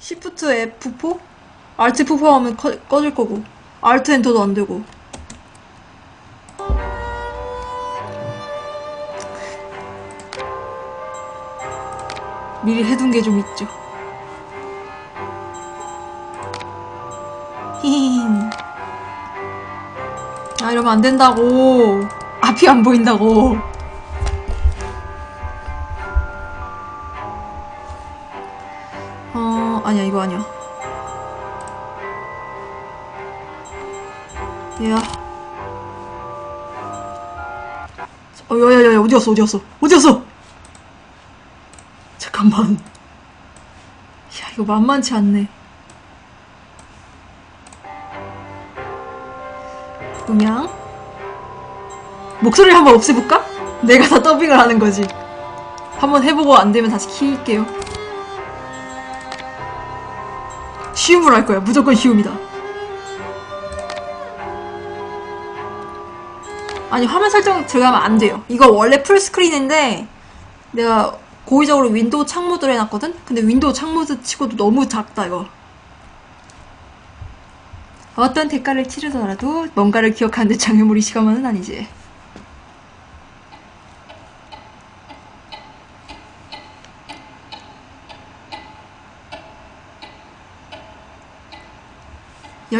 시프트 F4? 알트 F4 하면 커, 꺼질 거고. 알트 엔터도 안 되고. 미리 해둔 게 좀 있죠. 히힝 아 이러면 안 된다고. 앞이 안 보인다고 이거 아니야 얘야. 어 야야야 어디 갔어 어디 갔어? 어디 갔어? 잠깐만. 야 이거 만만치 않네. 음양 목소리를 한번 없애볼까? 내가 다 더빙을 하는 거지. 한번 해보고 안 되면 다시 키울게요 쉬움으로 할 거야 무조건 쉬움이다. 아니 화면 설정 들어가면 안 돼요. 이거 원래 풀스크린인데 내가 고의적으로 윈도우 창모드를 해놨거든? 근데 윈도우 창모드 치고도 너무 작다 이거. 어떤 대가를 치르더라도 뭔가를 기억하는데 장애물이 시간만은 아니지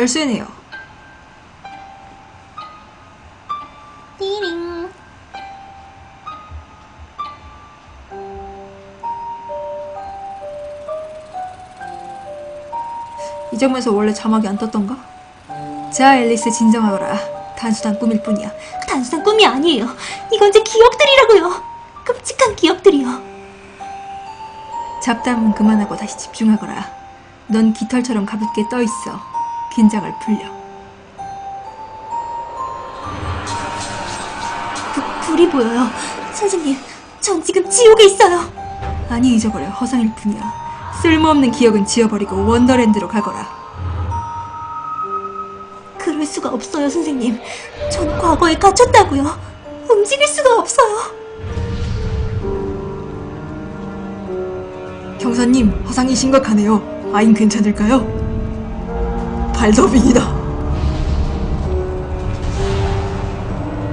열쇠네요 띠링 이 점에서 원래 자막이 안 떴던가? 자, 앨리스 진정하거라. 단순한 꿈일 뿐이야. 단순한 꿈이 아니에요. 이건 제 기억들이라고요. 끔찍한 기억들이요. 잡담은 그만하고 다시 집중하거라. 넌 깃털처럼 가볍게 떠 있어. 긴장을 풀려. 부, 불이 보여요. 선생님, 전 지금 지옥에 있어요. 아니 잊어버려. 허상일 뿐이야. 쓸모없는 기억은 지워버리고 원더랜드로 가거라. 그럴 수가 없어요, 선생님. 전 과거에 갇혔다고요. 움직일 수가 없어요. 경사님, 허상이 심각하네요. 아인 괜찮을까요? 발더빙이다.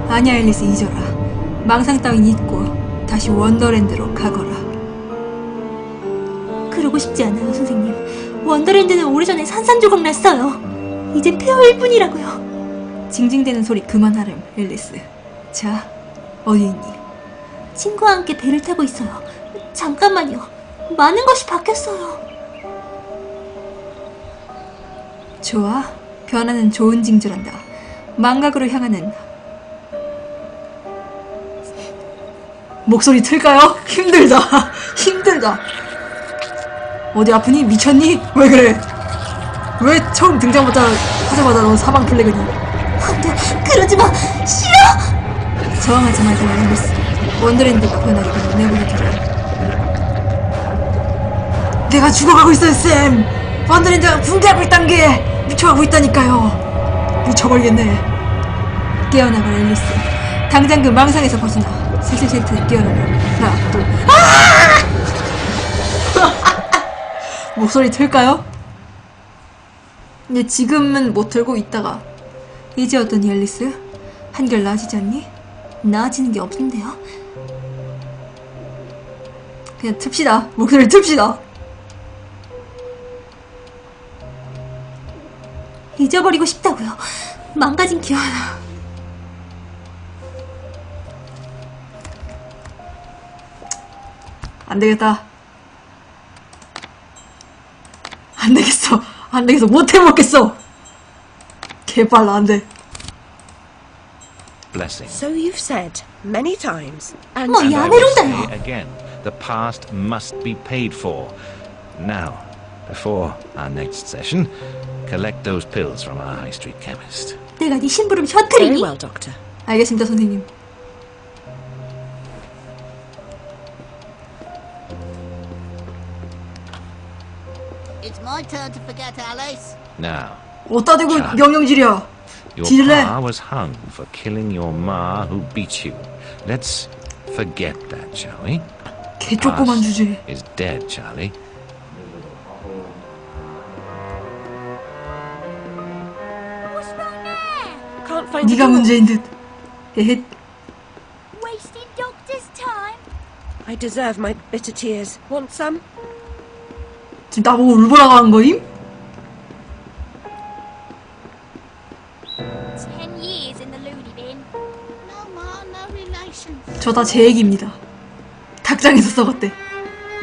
아니야, 앨리스 잊어라. 망상 따윈 잊고 다시 원더랜드로 가거라. 그러고 싶지 않아요, 선생님. 원더랜드는 오래전에 산산조각 났어요. 이제 폐허일 뿐이라고요. 징징대는 소리 그만하렴, 앨리스. 자, 어디 있니? 친구와 함께 배를 타고 있어요. 잠깐만요. 많은 것이 바뀌었어요. 좋아. 변화는 좋은 징조란다. 망각으로 향하는 목소리 틀까요? 힘들다. 힘들다. 어디 아프니? 미쳤니? 왜 그래? 왜 처음 등장부터 하자마자 넌 사방 플래그니? 안 돼, 그러지 마! 싫어! 저항하지 말고 앨리스. 원더랜드가 변하기 전에 내버려 두라. 내가 죽어가고 있어요, 쌤! 원더랜드가 붕괴하고 있단 게 미쳐가고 있다니까요. 미쳐버리겠네. 깨어나거라, 앨리스. 당장 그 망상에서 벗어나. 슬슬 셀트는 깨어나라. 하나, 둘. 아! 목소리 틀까요? 근데 지금은 못 틀고 있다가 이제 어떠니, 앨리스? 한결 나아지지 않니? 나아지는 게 없는데요. 그냥 틉시다. 목소리 틉시다. 잊어버리고 싶다고요. 망가진 기억. 안 되겠다. 안 되겠어. 안 되겠어. 못 해먹겠어. 개빨라, 안 돼. blessing. So you've said many times, and 뭐 say again, the past must be paid for. Now, before our next session, collect those pills from our high street chemist. 내가 네 심부름 very 셔틀이니? well, Doctor. 알겠습니다, 선생님. It's my turn to forget, Alice. Now, 어따 대고 자. 명령질이야. your 뒤질래? pa was hung for killing your ma who beat you. Let's forget that, shall we? 개 조그만 Past 주제. is dead, Charlie. 네가. 문제인 듯. 에헷. Wasting doctor's time. I deserve my bitter tears. Want some? 지금 나보고 울보라고 한 거임? Ten years in the loony bin. No more, no relations. 저 다 제 얘기입니다. 닭장에서 썩었대.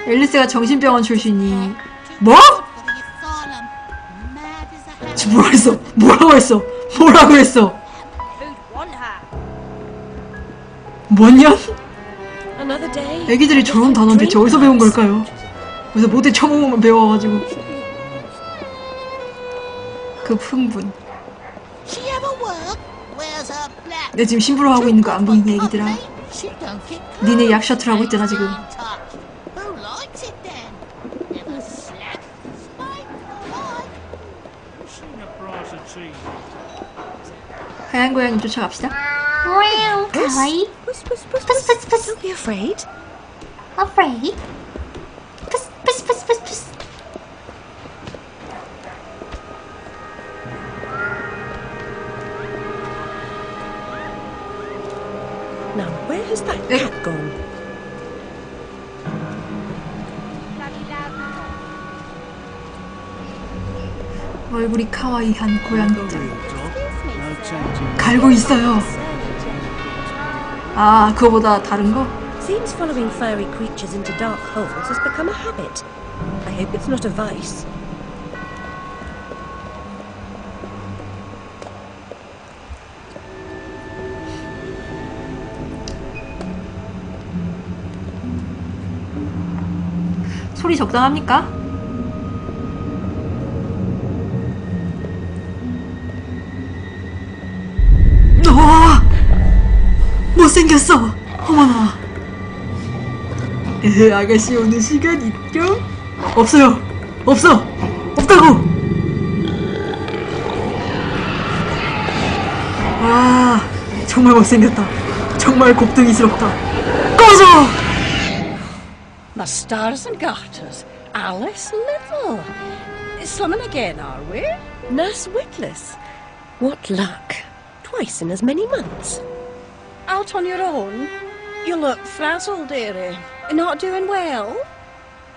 앨리스가 정신병원 출신이 뭐? 지금 뭐라 했어? 뭐라고 했어? 뭐라고 했어? 뭔 년? Another day. 애기들이 저런 단어는 대체 어디서 배운 걸까요? 어디서 못해 처먹으면 배워가지고 그 black? 내 지금 심부름 하고 있는 거 안 보이니 애기들아 니네 약 셔틀 하고 있잖아 지금. 하얀 고양이 쫓아갑시다. Puss, puss, puss, Puss, puss, puss. Don't be afraid. Afraid? Puss, puss, puss, puss, puss. Now, where has that Eh. cat gone? 얼굴이 카와이한 고양이들 갈고 있어요 아 그거보다 다른 거? Seems following fiery creatures into dark holes has become a habit. I hope it's not a vice. 소리 적당합니까? 못생겼어 어머나 에 아가씨 오는 시간 있죠? 없어요 없어 없다고 와 정말 못생겼다 정말 곱등이스럽다 꺼져 The stars and garters. Alice Little. Swimming again, are we? Nurse Witless. What luck. Twice in as many months. Out on your own? You look frazzled, dearie. Not doing well?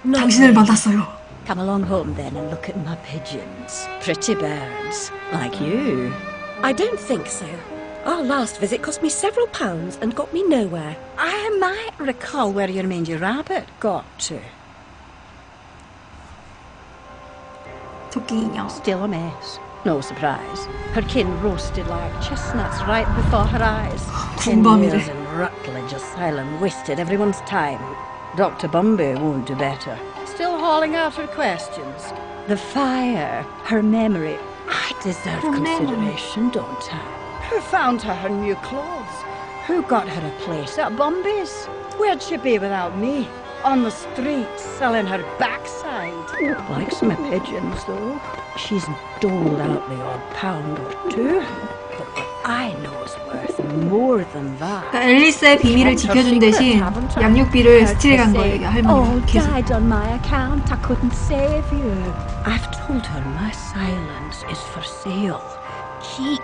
Not 당신을 really. 만났어요 Come along home then and look at my pigeons. Pretty birds, like you. I don't think so. Our last visit cost me several pounds and got me nowhere. I might recall where your mangy rabbit got to. 토끼 인형 Still a mess. no surprise. Her kin roasted like chestnuts right before her eyes. Ten years in Rutledge Asylum wasted everyone's time. Dr. Bumby won't do better. Still hauling out her questions. The fire, her memory. I deserve her consideration, memory. don't I? Who found her her new clothes? Who got her a place at Bumby's? Where'd she be without me? On the street, selling her backside Likes my pigeons, though. She's doled out the odd pound or two. But what I know's worth more than that. 그러니까 앨리스의 비밀을 지켜준 대신 양육비를 스틸 간 거예요 Oh, 할머니가 계속 died on my account. I couldn't save you. I've told her my silence is for sale. Keep.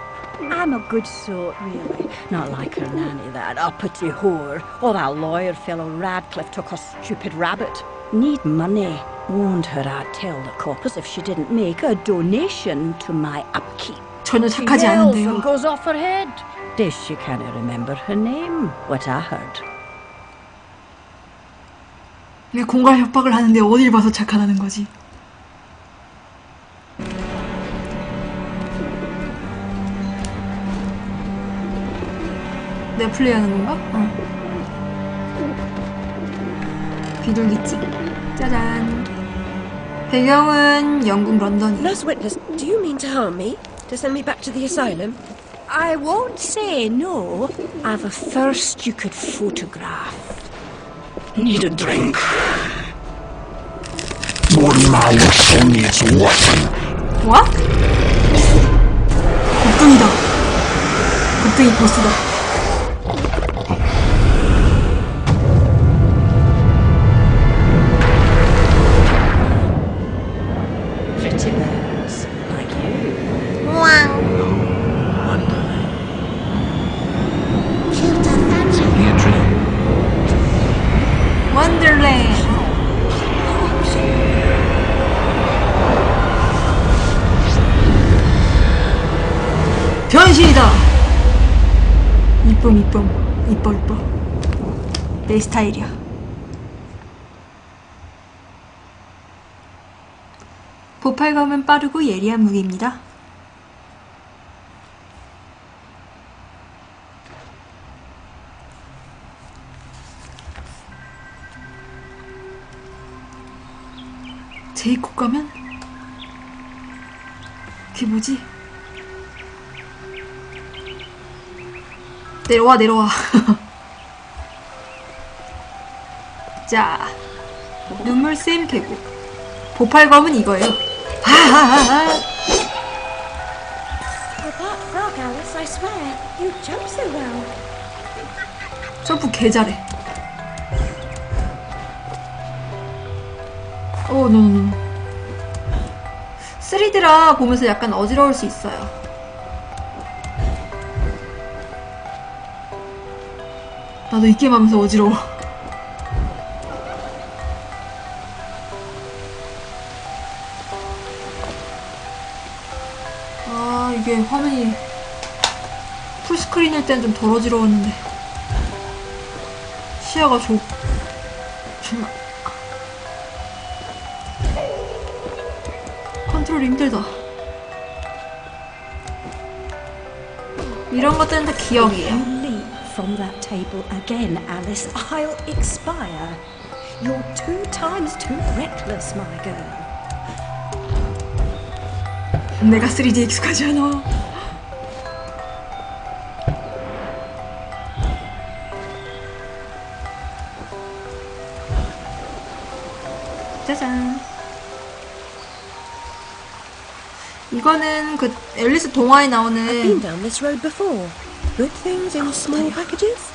I'm a good sort, really. Not like her nanny, that uppity whore, or that lawyer fellow Radcliffe took a stupid rabbit. Need money. Warned her I'd tell the coppers if she didn't make a donation to my upkeep. 전혀 착하지 않은데요 goes off her head. This she can't remember her name. What I heard. 왜 공갈 협박을 하는데 어딜 봐서 착하다는 거지 내가 플레이하는 건가? 어. 비둘기집 짜잔 배경은 영국 런던이에요 Nurse Witless, do you mean to harm me? To send me back to the asylum? I won't say no. I've a thirst you could photograph. Need a drink. One also needs water. 와? 곱등이다 곱등이 보스다 내 스타일이야. 보팔검은 빠르고 예리한 무기입니다. 제이콥 가면? 그게 뭐지? 내려와 내려와 자 눈물샘 계곡. 보팔검은 이거예요. 하하하하. 점프 개 잘해. 오 노노노 3D라 보면서 약간 어지러울 수 있어요. 나도 이 게임 하면서 어지러워 때는 좀덜 어지러웠는데 시야가 좁 정말 컨트롤이 힘들다 이런 것들은 다 기억이에요 from that table again, Alice. I'll expire. You're two times too reckless, my girl. 내가 3D 익숙하지 않아 이거는 그 앨리스 동화에 Been 나오는 down this road before. Good things in small packages.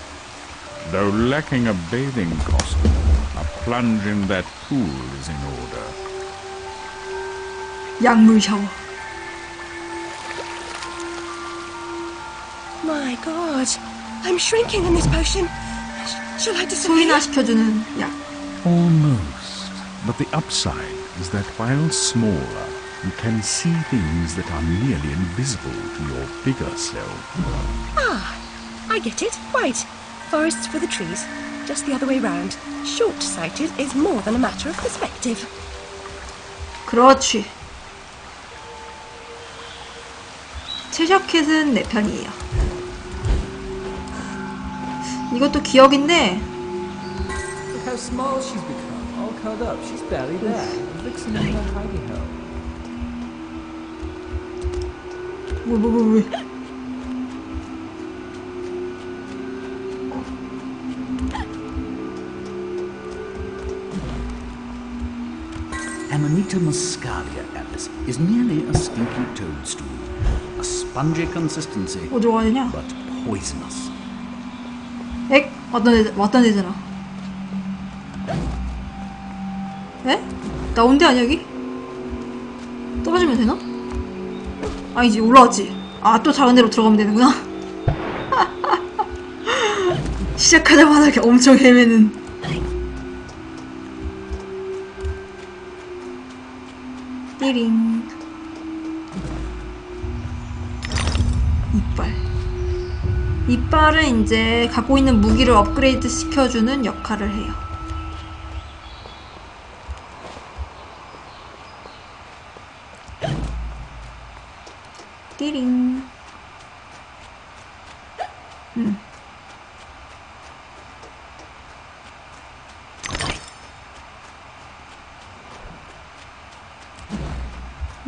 Though lacking a bathing costume, a plunge in that pool is in order. 약물 샤워 My God, I'm shrinking in this potion. Sh- shall I 소인화 disappear? 시켜주는 약 Almost. But the upside is that while smaller, you can see things that are nearly invisible to your bigger self. I get it. Right. Forests for the trees. Just the other way round. Short-sighted is more than a matter of perspective. 그렇지 최적hit은 내 편이에요 이것도 기억인데 Look how small she's become, all curled up. She's barely there. Vixen and her hidey hole. 뭐 뭐뭐 왜? Amanita muscaria, Alice, is nearly a stinky toadstool. A spongy consistency, 가야 되냐? but poisonous. 엑 왔던 애 왔던 애잖아. 에? 나온데 아니야 여기? 떨어지면 되나? 아니지 올라왔지. 아 또 작은 데로 들어가면 되는구나. 시작하자마자 이렇게 엄청 헤매는. 띠링. 이빨. 이빨은 이제 갖고 있는 무기를 업그레이드 시켜주는 역할을 해요. 띠링. 음.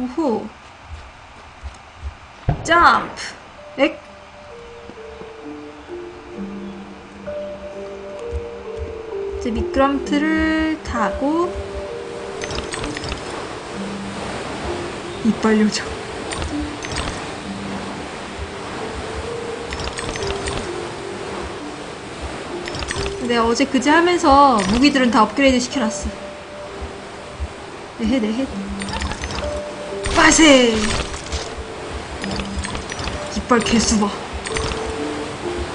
오호. 점프. 엑. 이제 미끄럼틀을 타고 이빨 요정 내가 어제 그제 하면서 무기들은 다 업그레이드 시켜놨어 네헤 네헤 야세! 이빨 개수 봐.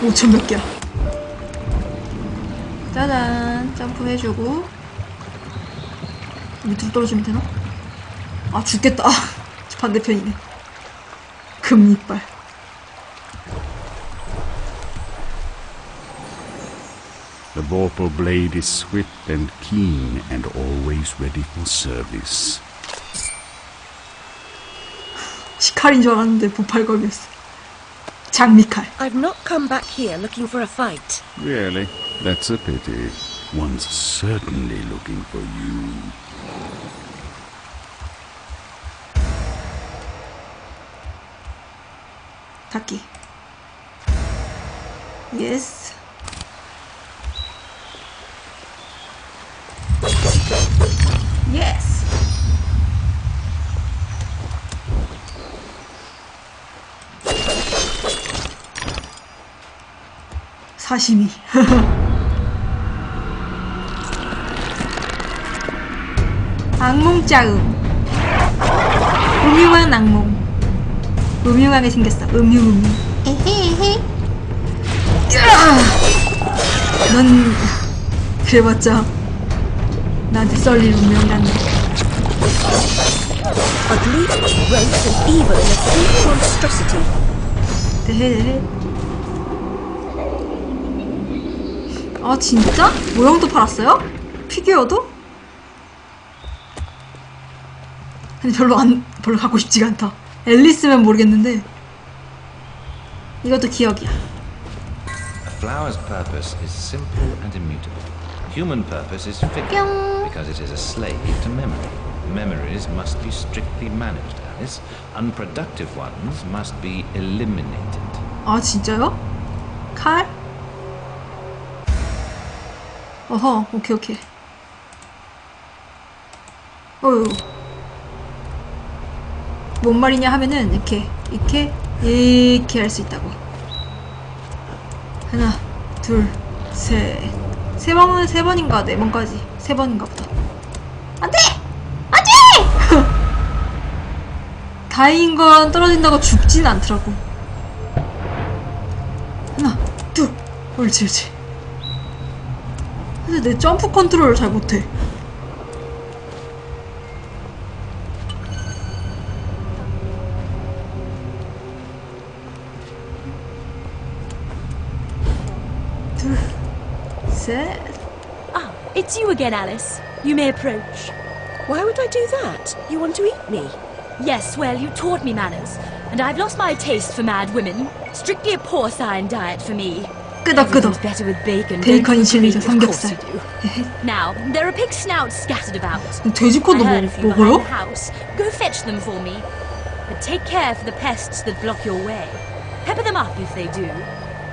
5천 몇 개야. 짜잔. 점프해주고. 밑으로 떨어지면 되나? 아, 죽겠다. 아, 반대편이네. 금이빨. The vorpal blade is swift and keen and always ready for service. 시칼인 줄 알았는데 보팔검이었어. 장미칼. I've not come back here looking for a fight. Really? That's a pity. One's certainly looking for you. 닫기. 예스. 사시미. 악몽 짜음. 음흉한 악몽. 음흉하게 생겼어. 음흉 음흉. 에헤헤. 넌 그래봤자 나한테 썰릴 운명 같네. Ugly, gross, and evil in a. 대해. 아 진짜? 모형도 팔았어요? 피규어도? 근데 별로 안 별로 갖고 싶지가 않다. 앨리스면 모르겠는데 이것도 기억이야. A flower's purpose is simple and immutable. Human purpose is fickle because it is a slave to memory. Memories must be strictly managed, Alice. Unproductive ones must be eliminated. 아 진짜요? 칼? 어허 오케이 오케이. 어휴. 뭔 말이냐 하면은 이렇게 이렇게 이렇게 할 수 있다고. 하나 둘셋세 번은 세 번인가 네 번까지. 세 번인가 보다. 안돼! 안돼! 다행인 건 떨어진다고 죽진 않더라고. 하나, 둘, 옳지, 옳지. 근데 내 점프 컨트롤을 잘 못해. 둘, 셋. Ah, it's you again, Alice. You may approach. Why would I do that? You want to eat me? Yes, well, you taught me manners, and I've lost my taste for mad women. Strictly a porcine diet for me. 끄덕끄덕. Everything's better with bacon. 베이컨이 don't you 진리죠, agree? Of course 삼겹살. you do. Now, there are pig snouts scattered about. 돼지코도 I 먹, heard a few behind 먹어요? the house. Go fetch them for me. But take care for the pests that block your way. Pepper them up if they do.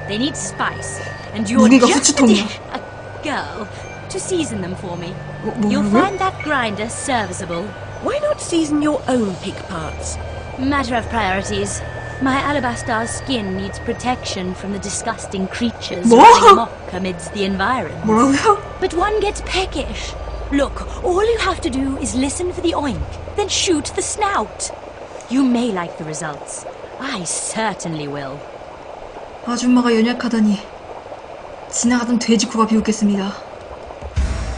They need spice, and you're 무게가 just the 후추통이야. dish, a girl, to season them for me. 뭐, You'll 뭐라고요? find that grinder serviceable. Why not season your own pig parts? Matter of priorities. My alabaster skin needs protection from the disgusting creatures 뭐? running amok amidst the environs. 뭐라고요? But one gets peckish. Look, all you have to do is listen for the oink, then shoot the snout. You may like the results. I certainly will. 아줌마가 연약하다니 지나가던 돼지코가 비웃겠습니다.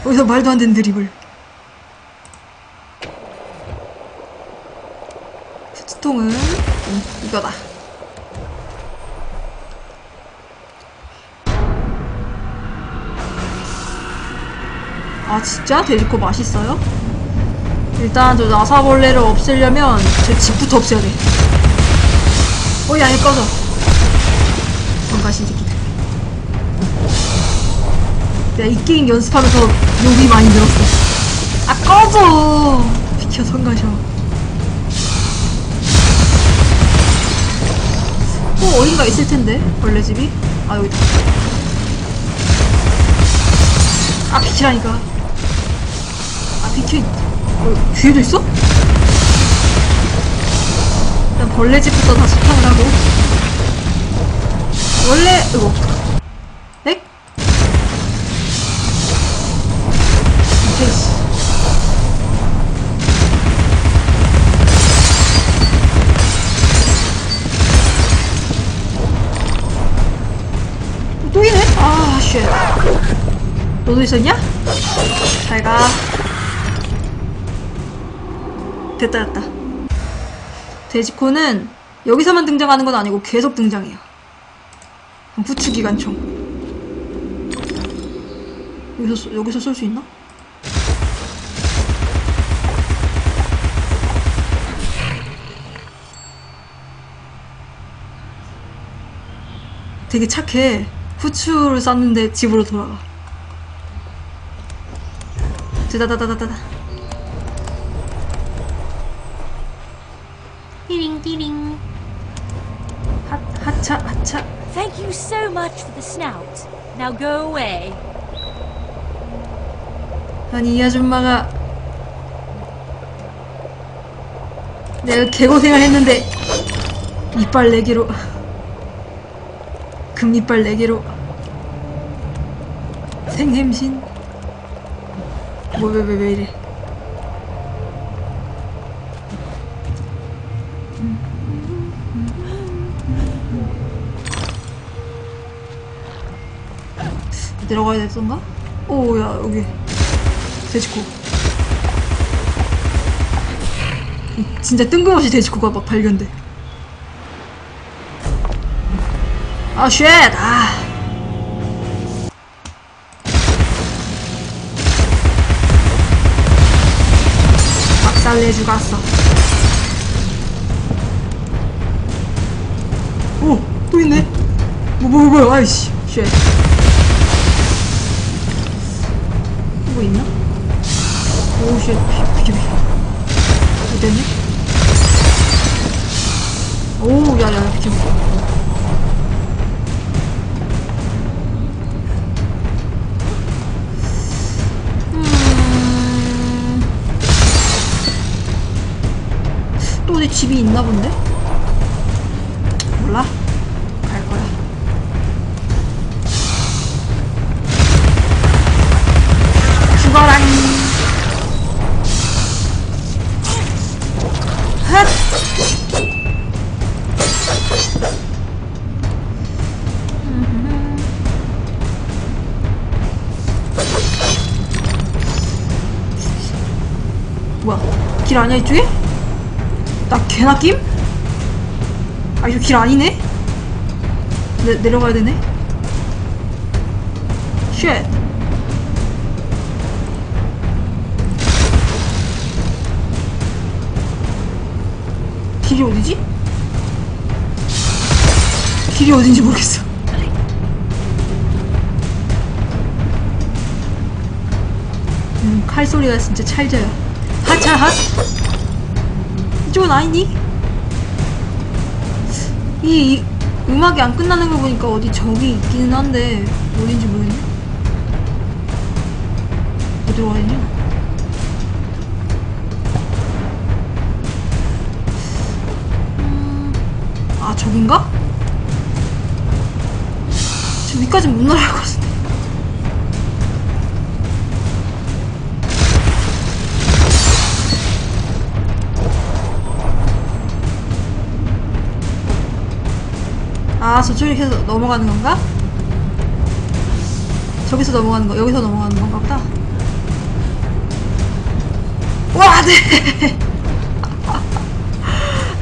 어디서 말도 안 되는 드립을. 후추통은 음, 이거다. 아 진짜 돼지코 맛있어요? 일단 저 나사벌레를 없애려면 제 집부터 없애야 돼. 어이 안에 꺼져. 성가신 새끼들. 내가 이 게임 연습하면서 욕이 많이 늘었어. 아 꺼져. 비켜 성가셔. 또 어딘가 있을 텐데 벌레 집이. 아 여기다. 아 비키라니까. 아 비키. 어, 뒤에도 있어? 일단 벌레 집부터 다 수탕을 하고. 원래 이거 네? 오케이 너도 있었냐? 잘 가. 됐다, 됐다. 돼지코는 여기서만 등장하는 건 아니고 계속 등장해요. 후추 기관총. 여기서 쏘- 여기서 쏠 수 있나? 되게 착해. 후추를 쐈는데 집으로 돌아가. 드다다다다다. 띠링 띠링. 하 하차 하차. Thank you so much for the snout. Now go away. 아니 이 아줌마가 내가 개고생을 했는데 이빨 4개로 금이빨 4개로 생햄신 뭐왜왜 왜 이래? 내려가야 됐던가? 오야 여기. 돼지코. 진짜 뜬금없이 돼지코가 막 발견돼. 아 쉣! 아 박살내 죽었어. 오! 또 있네? 뭐뭐 뭐 아이씨. 쉣 뭐 있나? 오우 쉣. 비켜 비켜. 어땠네? 오우 야야 비켜 음... 또 어디 집이 있나 본데? 몰라 갈 거야 죽어라 핫! 뭐야 길 아니야 이쪽에? 나 개나 낌? 아 이거 길 아니네? 내, 내려가야 되네? 쉣 길이 어디지? 길이 어딘지 모르겠어. 음, 칼 소리가 진짜 찰져요. 하차 핫. 이쪽은 아니니? 이, 이 음악이 안 끝나는 거 보니까 어디 저기 있기는 한데 어딘지 모르겠네. 어디로 가야 되냐? 아 저긴가? 저 위까지 못 날아갈 것 같은데 아 저쪽에 해서 넘어가는 건가? 저기서 넘어가는 거 여기서 넘어가는 건가 보다 와 네!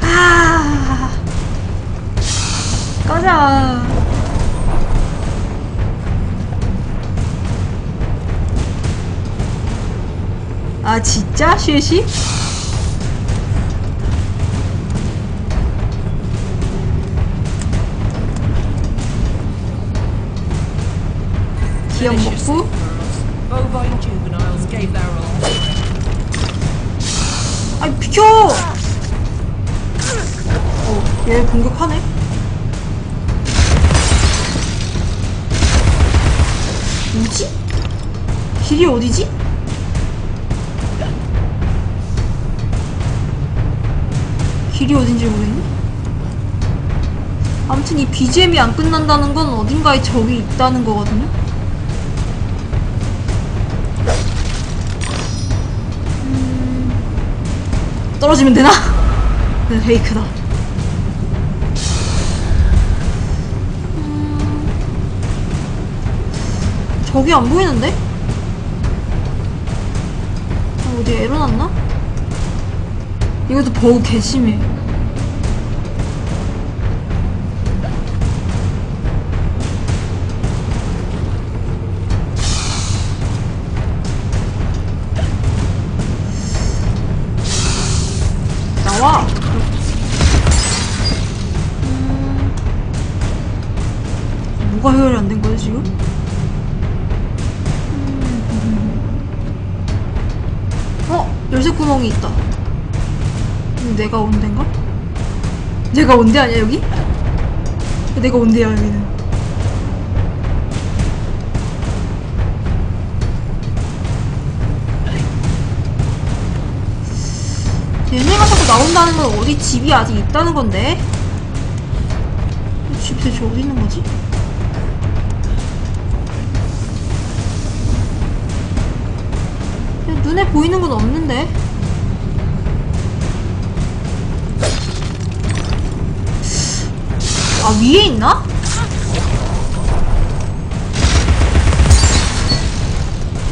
아 꺼져. 아 진짜 쉐시? 기억 먹고. 아이 비켜! 어, 얘 공격하네? 뭐지? 길이 어디지? 길이 어딘지 모르겠네? 아무튼 이 BGM이 안 끝난다는 건 어딘가에 적이 있다는 거거든요? 떨어지면 되나? 네, 페이크다. 음, 저기 안 보이는데? 아, 어디 에러 났나? 이것도 버그 개심해. 구멍이 있다. 내가 온 데인가? 내가 온 데 아니야 여기? 내가 온 데야 여기는. 얘네가 자꾸 나온다는 건 어디 집이 아직 있다는 건데? 이 집이 대체 어디 있는 거지? 눈에 보이는 건 없는데? 위에 있나?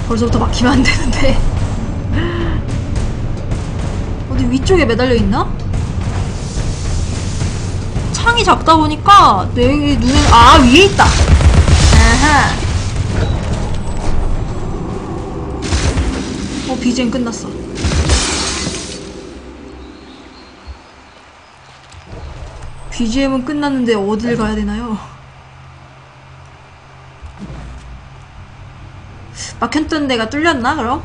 벌써부터 막히면 안 되는데 어디 위쪽에 매달려 있나? 창이 작다 보니까 내 눈에 아 위에 있다. 아하. 어 BGM 끝났어. BGM은 끝났는데 어딜 가야 되나요? 막혔던 데가 뚫렸나 그럼?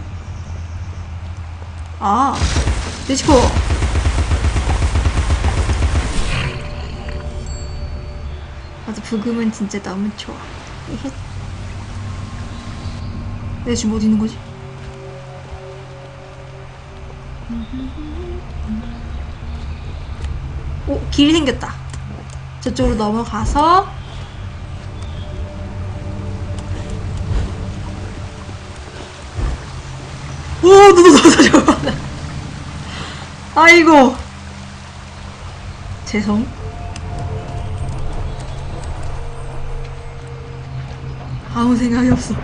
아, 네치코. 맞아, 부금은 진짜 너무 좋아. 내가 지금 어디 있는 거지? 오, 길이 생겼다. 저쪽으로 넘어가서 오, 잠깐만. 아이고. 죄송. 아무 생각이 없어.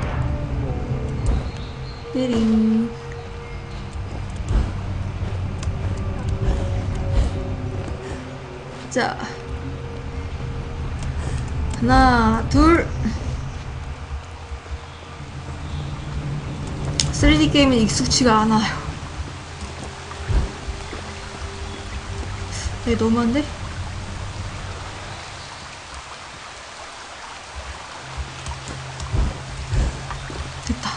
띠링. 자. 하나, 둘. 3D 게임은 익숙치가 않아요. 네, 너무한데? 됐다.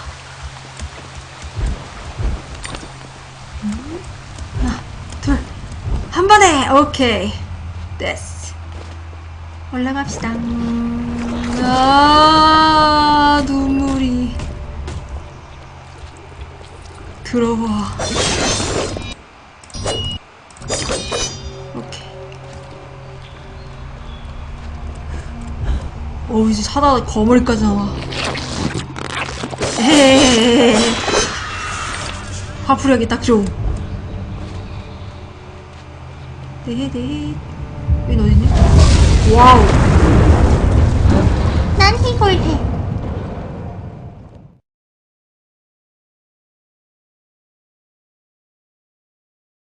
음, 하나, 둘, 한 번에! 오케이. 됐어. 올라갑시다. 아, 눈물이. 들어봐. 오케이. 어 이제 사다가 거머리까지 나와. 에헤헤헤. 화풀이하기 딱 좋음. 네네. 여긴 어디니? 와우. 난 히골드.